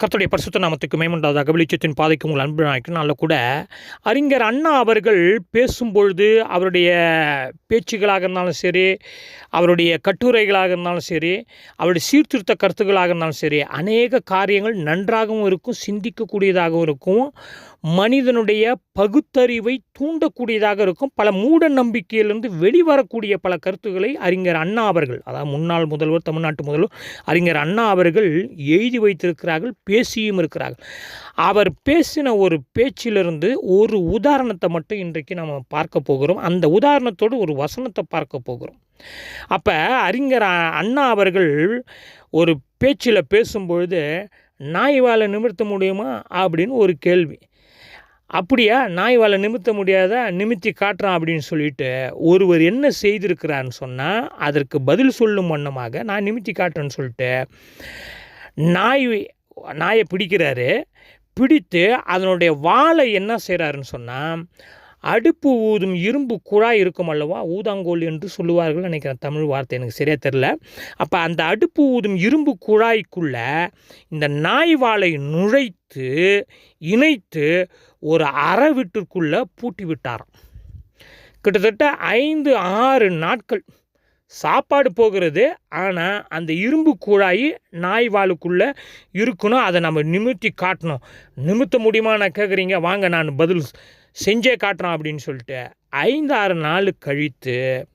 கர்த்தருடைய பரிசுத்த நாமத்துக்கு மேம்பட்டதாக வெளிச்சத்தின் பாதைக்கு உங்கள் அன்பு நாய்க்குனால கூட அறிஞர் அண்ணா அவர்கள் பேசும்பொழுது அவருடைய பேச்சுகளாக இருந்தாலும் சரி அவருடைய கட்டுரைகளாக இருந்தாலும் சரி அவருடைய சீர்திருத்த கருத்துக்களாக இருந்தாலும் சரி அநேக காரியங்கள் நன்றாகவும் இருக்கும் சிந்திக்கக்கூடியதாகவும் இருக்கும். மனிதனுடைய பகுத்தறிவை தூண்டக்கூடியதாக இருக்கும். பல மூட நம்பிக்கையிலிருந்து வெளிவரக்கூடிய பல கருத்துக்களை அறிஞர் அண்ணா அவர்கள் அதாவது முன்னாள் முதல்வர் தமிழ்நாட்டு முதல்வர் அறிஞர் அண்ணா அவர்கள் எழுதி வைத்திருக்கிறார்கள் பேசியும் இருக்கிறார்கள். அவர் பேசின ஒரு பேச்சிலிருந்து ஒரு உதாரணத்தை மட்டும் இன்றைக்கு நம்ம பார்க்க போகிறோம். அந்த உதாரணத்தோடு ஒரு வசனத்தை பார்க்க போகிறோம். அப்போ அறிஞர் அண்ணா அவர்கள் ஒரு பேச்சில் பேசும்பொழுது நாய் வாழை நிமிர்த்த முடியுமா? அப்படின்னு ஒரு கேள்வி. அப்படியா? நாய் வாழை நிமிர்த்த முடியாத? நிமித்தி காட்டுறான் அப்படின்னு சொல்லிட்டு ஒருவர் என்ன செய்திருக்கிறான்னு சொன்னால் அதற்கு பதில் சொல்லும் வண்ணமாக நான் நிமித்தி காட்டுறேன்னு சொல்லிட்டு நாய் நாயை பிடிக்கிறாரு. பிடித்து அதனுடைய வாழை என்ன செய்கிறாருன்னு சொன்னால் அடுப்பு ஊதும் இரும்பு குழாய் இருக்கும் அல்லவா? ஊதாங்கோல் என்று சொல்லுவார்கள் நினைக்கிறேன். தமிழ் வார்த்தை எனக்கு சரியாக தெரில அப்போ அந்த அடுப்பு ஊதும் இரும்பு குழாய்க்குள்ளே இந்த நாய் வாழை நுழைத்து இணைத்து ஒரு அறை வீட்டிற்குள்ளே பூட்டி விட்டாராம். கிட்டத்தட்ட ஐந்து ஆறு நாட்கள் சாப்பாடு போகிறது. ஆனால் அந்த இரும்பு குழாய் நாய் வாளுக்குள்ளே இருக்கணும். அதை நம்ம நிமித்தி காட்டணும். நிமித்த முடியுமா நான் கேட்குறீங்க வாங்க நான் பதில் செஞ்சே காட்டுறோம் அப்படின்னு சொல்லிட்டு ஐந்து ஆறு நாள் கழித்து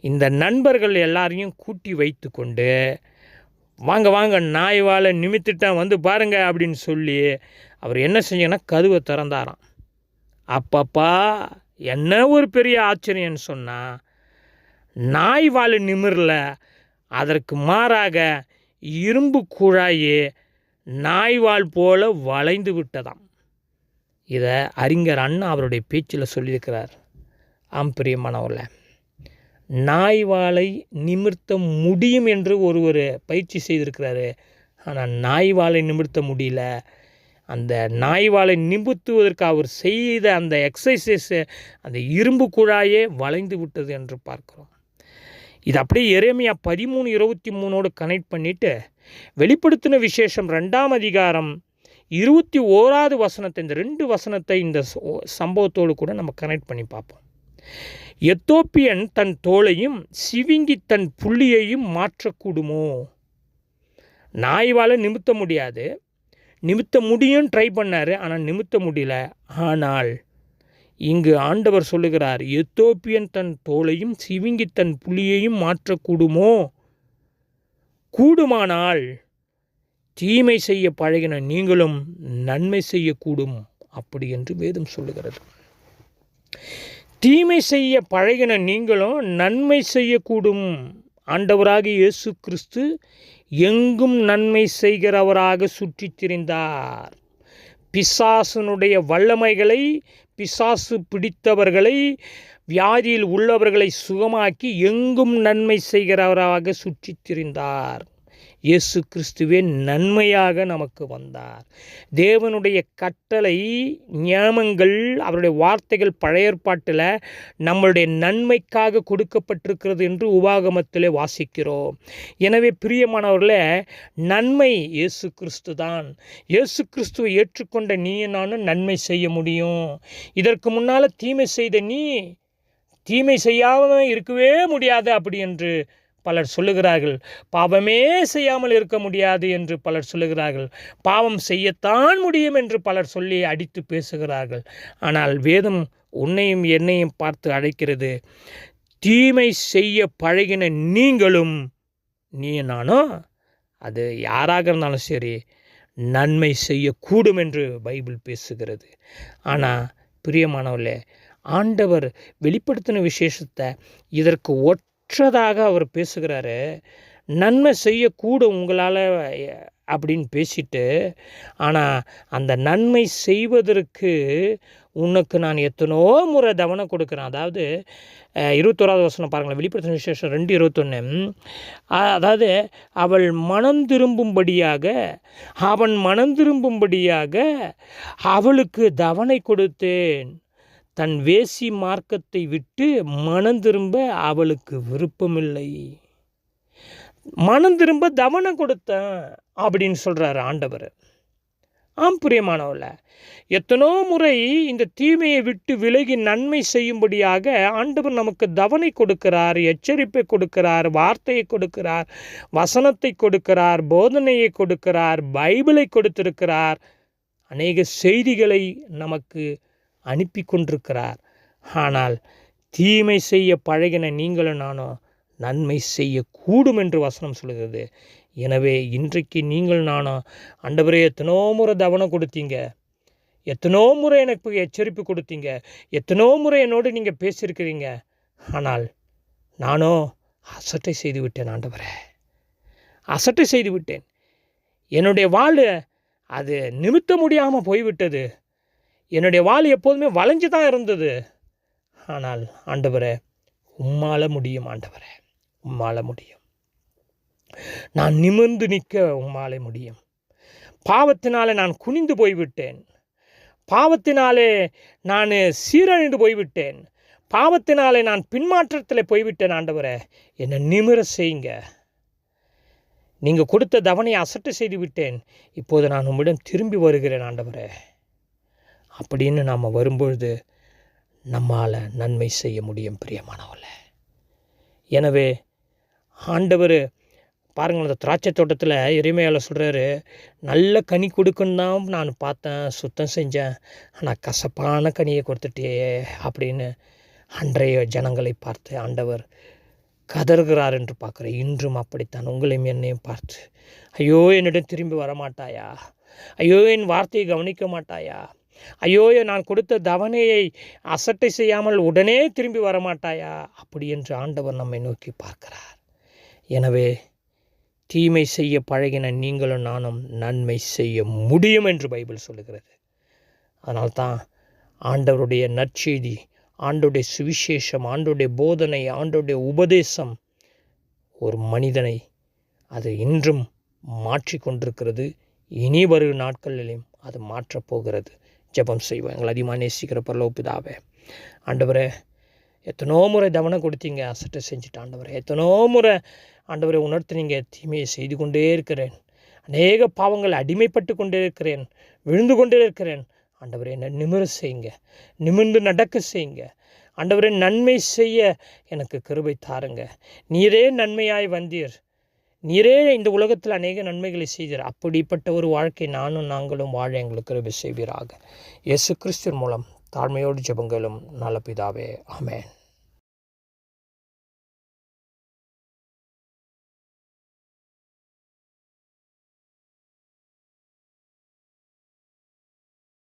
இந்த நண்பர்கள் எல்லாரையும் கூட்டி வைத்து கொண்டு வாங்க வாங்க நாய் வாழை நிமித்திட்டேன் வந்து பாருங்கள் அப்படின்னு சொல்லி அவர் என்ன செஞ்சீங்கன்னா கதவை திறந்தாராம். அப்பப்பா என்ன ஒரு பெரிய ஆச்சரியம்னு சொன்னால் நாய் வாழை நிமிரல அதற்கு மாறாக இரும்பு குழாயே நாய்வால் போல வளைந்து விட்டதாம். இதை அறிஞர் அண்ணா அவருடைய பேச்சில் சொல்லியிருக்கிறார். ஆம் பிரியமானவர்கள நாய்வாலை நிமிர்த்த முடியும் என்று ஒருவர் பயிற்சி செய்திருக்கிறாரு. ஆனால் நாய்வாலை நிமிர்த்த முடியல. அந்த நாய்வாலை வாலை அவர் செய்த அந்த எக்ஸசைஸ் அந்த இரும்பு குழாயே வளைந்து விட்டது என்று பார்க்கிறோம். இது அப்படியே எரேமியா பதிமூணு இருபத்தி மூணோடு கனெக்ட் பண்ணிவிட்டு வெளிப்படுத்தின விசேஷம் ரெண்டாம் அதிகாரம் இருபத்தி ஓராவது வசனத்தை இந்த ரெண்டு வசனத்தை இந்த சம்பவத்தோடு கூட நம்ம கனெக்ட் பண்ணி பார்ப்போம். எத்தோப்பியன் தன் தோளையும் சிவிங்கி தன் புள்ளியையும் மாற்றக்கூடுமோ? நாய்வால் நிமித்த முடியாது. நிமித்த முடியும் ட்ரை பண்ணார் ஆனால் நிமித்த முடியல. ஆனால் இங்கு ஆண்டவர் சொல்லுகிறார் எத்தோப்பியன் தன் தோலையும் சிவிங்கி தன் புலியையும் மாற்றக்கூடுமோ? கூடுமானால் தீமை செய்ய பழகின நீங்களும் நன்மை செய்யக்கூடும் அப்படி என்று வேதம் சொல்லுகிறது. தீமை செய்ய பழகின நீங்களும் நன்மை செய்யக்கூடும் ஆண்டவராகி இயேசு கிறிஸ்து எங்கும் நன்மை செய்கிறவராக சுற்றித் திரிந்தார் பிசாசனுடைய வல்லமைகளை பிசாசு பிடித்தவர்களை வியாதியில் உள்ளவர்களை சுகமாக்கி எங்கும் நன்மை செய்கிறவராக சுற்றித் திரிந்தார் இயேசு கிறிஸ்துவே நன்மையாக நமக்கு வந்தார். தேவனுடைய கட்டளை நியமங்கள் அவருடைய வார்த்தைகள் பழைய ஏற்பாட்டில் நம்மளுடைய நன்மைக்காக கொடுக்கப்பட்டிருக்கிறது என்று உபாகமத்திலே வாசிக்கிறோம். எனவே பிரியமானவர்களே நன்மை இயேசு கிறிஸ்து தான். இயேசு கிறிஸ்துவை ஏற்றுக்கொண்ட நீ நானும் நன்மை செய்ய முடியும். இதற்கு முன்னால் தீமை செய்த நீ தீமை செய்யாமல் இருக்கவே முடியாது அப்படி என்று பலர் சொல்லுகிறார்கள் பாவமே செய்யாமல் இருக்க முடியாது என்று பலர் சொல்லுகிறார்கள். பாவம் செய்யத்தான் முடியும் என்று பலர் சொல்லி அடித்து பேசுகிறார்கள். ஆனால் வேதம் உன்னையும் என்னையும் பார்த்து அழைக்கிறது தீமை செய்ய பழகின நீங்களும் நீ நானும் அது யாராக இருந்தாலும் சரி நன்மை செய்யக்கூடும் என்று பைபிள் பேசுகிறது. ஆனால் பிரியமானவர்களே ஆண்டவர் வெளிப்படுத்தின விசேஷத்தை இதற்கு ஒட் ஒற்றதாக அவர் பேசுகிறாரு நன்மை செய்யக்கூட உங்களால் அப்படின்னு பேசிட்டு ஆனால் அந்த நன்மை செய்வதற்கு உனக்கு நான் எத்தனோ முறை தவணை கொடுக்குறேன். அதாவது இருபத்தோராவது வசனம் பாருங்களேன் வெளிப்படுத்தின விசேஷம் ரெண்டு இருபத்தொன்று அதாவது அவள் மனம் திரும்பும்படியாக அவன் மனம் திரும்பும்படியாக அவளுக்கு தவணை கொடுத்தேன். தன் வேசி மார்க்கத்தை விட்டு மனம் திரும்ப அவளுக்கு விருப்பமில்லை. மனம் திரும்ப தவணை கொடுத்தேன் அப்படின்னு சொல்கிறாரு ஆண்டவர். ஆம் பிரியமானவள எத்தனோ முறை இந்த தீமையை விட்டு விலகி நன்மை செய்யும்படியாக ஆண்டவர் நமக்கு தவணை கொடுக்கிறார் எச்சரிப்பை கொடுக்கிறார் வார்த்தையை கொடுக்கிறார் வசனத்தை கொடுக்கிறார் போதனையை கொடுக்கிறார் பைபிளை கொடுத்திருக்கிறார். அநேக செய்திகளை நமக்கு அனுப்பி கொண்டிருக்கிறார் ஆனால் தீமை செய்ய பழகின நீங்களும் நானும் நன்மை செய்யக்கூடும் என்று வசனம் சொல்கிறது எனவே இன்றைக்கு நீங்கள் நானும் ஆண்டவரே எத்தனோ முறை தவணம் கொடுத்தீங்க. எத்தனோ முறை எனக்கு எச்சரிப்பு கொடுத்தீங்க. எத்தனோ முறை என்னோடு நீங்கள் பேசியிருக்கிறீங்க. ஆனால் நானோ அசட்டை செய்து விட்டேன் ஆண்டவரே. அசட்டை செய்து விட்டேன் என்னுடைய வாழ் அது நிமித்த முடியாமல் போய்விட்டது. என்னுடைய வால் எப்போதுமே வளைஞ்சு தான் இருந்தது. ஆனால் ஆண்டவரே உம்மால முடியும் ஆண்டவரே உம்மால முடியும். நான் நிமிர்ந்து நிற்க உம்மாலே முடியும். பாவத்தினாலே நான் குனிந்து போய்விட்டேன். பாவத்தினாலே நான் சீரழிந்து போய்விட்டேன். பாவத்தினாலே நான் பின்மாற்றத்தில் போய்விட்டேன் ஆண்டவரே என்னை நிமிர செய்யுங்க. நீங்கள் கொடுத்த தவணையை அசட்டு செய்து விட்டேன். இப்போது நான் உம்மிடம் திரும்பி வருகிறேன் ஆண்டவரே. அப்படின்னு நாம் வரும்பொழுது நம்மால் நன்மை செய்ய முடியும் பிரியமானவர்கள. எனவே ஆண்டவர் பாருங்கள் அந்த திராட்சை தோட்டத்தில் இறைமையால் சொல்கிறாரு நல்ல கனி கொடுக்குன்னு தான் நான் பார்த்தேன் சுத்தம் செஞ்சேன் ஆனால் கசப்பான கனியை கொடுத்துட்டே அப்படின்னு அன்றைய ஜனங்களை பார்த்து ஆண்டவர் கதறுகிறார் என்று பார்க்குறேன். இன்றும் அப்படித்தான் உங்களையும் என்னையும் பார்த்து. ஐயோ என்னிடம் திரும்பி வரமாட்டாயா? ஐயோ என் வார்த்தையை கவனிக்க மாட்டாயா? ஐயோயோ நான் கொடுத்த தவணையை அசட்டை செய்யாமல் உடனே திரும்பி வரமாட்டாயா? அப்படி என்று ஆண்டவர் நம்மை நோக்கி பார்க்கிறார். எனவே தீமை செய்ய பழகின நீங்களும் நானும் நன்மை செய்ய முடியும் என்று பைபிள் சொல்லுகிறது. அதனால்தான் ஆண்டவருடைய நற்செய்தி ஆண்டுடைய சுவிசேஷம் ஆண்டுடைய போதனை ஆண்டுடைய உபதேசம் ஒரு மனிதனை அது இன்றும் மாற்றி கொண்டிருக்கிறது இனி வரும் நாட்களிலும் அது மாற்றப் போகிறது. ஜெபம் செய்வோம் எங்களை அதிகமாக நேசிக்கிற பரலோப்பிதாவே ஆண்டவரே எத்தனோ முறை தவணம் கொடுத்தீங்க அசட்டை செஞ்சுட்டு ஆண்டவரே எத்தனோ முறை ஆண்டவரை உணர்த்துனீங்க தீமையை செய்து கொண்டே இருக்கிறேன். அநேக பாவங்கள் அடிமைப்பட்டு கொண்டே இருக்கிறேன் விழுந்து கொண்டே இருக்கிறேன். ஆண்டவரே என்னை நிமிர செய்யுங்க நிமிர்ந்து நடக்க செய்யுங்க. ஆண்டவரே நன்மை செய்ய எனக்கு கிருபை தாருங்க. நீரே நன்மையாய் வந்தீர். நீரே இந்த உலகத்தில் அநேக நன்மைகளை செய்தார். அப்படிப்பட்ட ஒரு வாழ்க்கை நானும் நாங்களும் வாழ எங்களுக்கு கிருபை செய்வீராக. இயேசு கிறிஸ்துவின் மூலம் தாழ்மையோடு ஜபங்களும் நல்ல பிதாவே. அமேன்